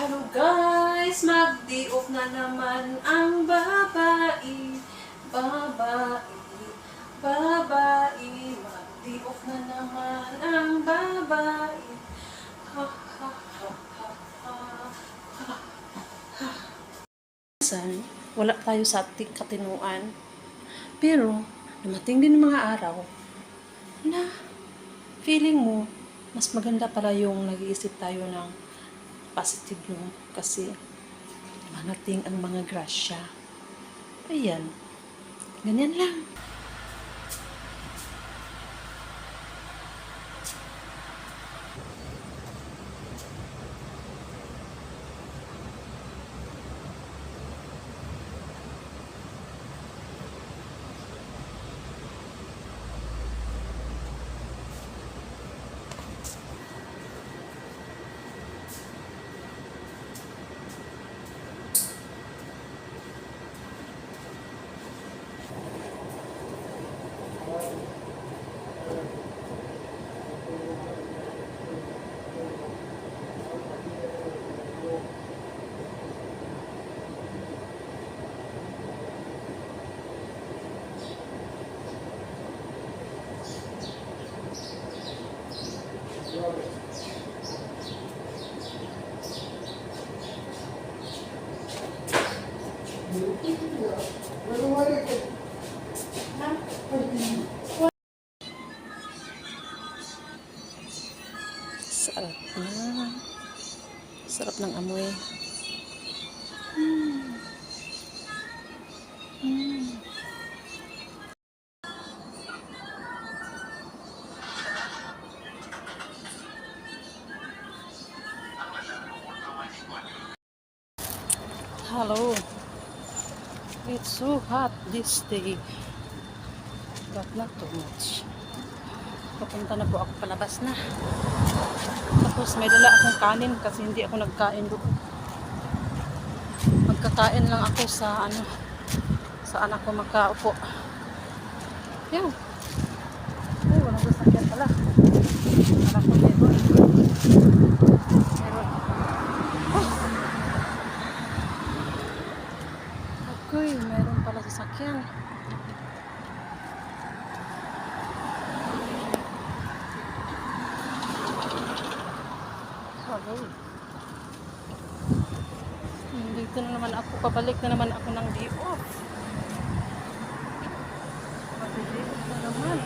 Hello guys, mag-day off na naman ang babae, babae, babae, mag-day off na naman ang babae. Ha, ha, ha, ha, wala tayo sa ating katinuan. Pero, dumating din mga araw na feeling mo, mas maganda pala yung nag-iisip tayo ng positive no? kasi manating ang mga grasya. Ayan. Ganyan lang. Sarap na. Sarap ng amoy. Mm. Hello. It's so hot this day. But not too much. Papunta na po ako palabas na. Tapos may dala akong kanin kasi hindi ako nagkain doon. Magkakain lang ako sa ano saan ako magkaupo. Yan. Ay, walang sasakyan pala. Anak ko meron. Hmm, Dito na naman ako. Pabalik na naman ako ng day off. Off na naman.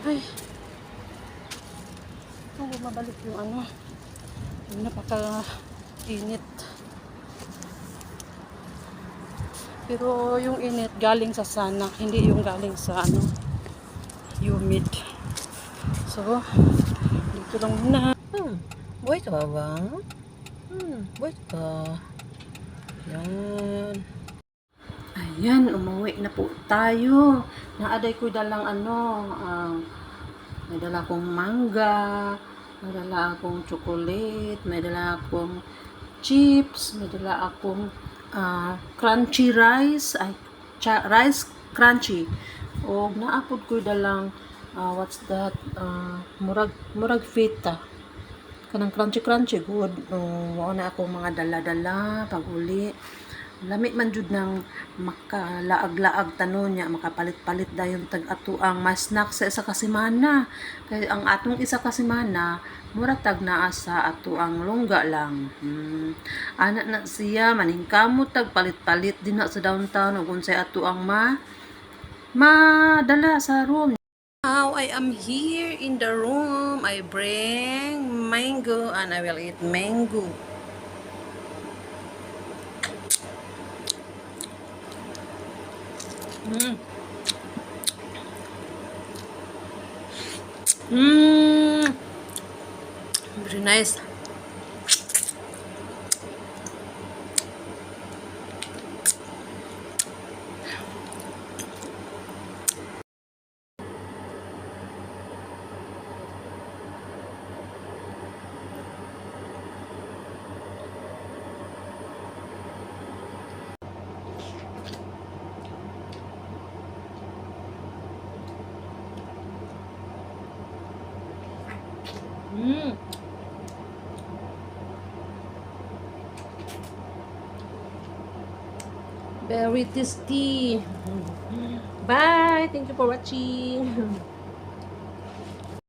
Ay. Kung mabalik yung ano. Yung napaka-init. Pero yung init galing sa sana, hindi yung galing sa ano, humid. So, dito lang muna. Hmm, buhay ka ba ba? Hmm, buhay ka. Yan. Ayan, umuwi na po tayo. Naaday ko dalang ano, ah, may dala akong mangga, may dala akong chocolate, may dala akong chips, may dala akong ah, crunchy rice, ay, rice crunchy. O naapod ko dalang ah, what's that? ah, murag murag feta. Kanang crunchy crunchy good. O wao na akong mga dala-dala pag uli. Lami man jud ng makalaag-laag tanon niya makapalit-palit dayon tag ato ang mas snack sa isa ka semana. Kay ang atong isa ka semana mura tag naa sa ato ang lungga lang. Hmm. Ana na siya maningkamot tag palit-palit din na sa downtown ug unsay ato ang ma madala sa room. Now I am here in the room. I bring mango and I will eat mango. Mm. Mm. Very nice. Mm. Very tasty. Bye. Thank you for watching.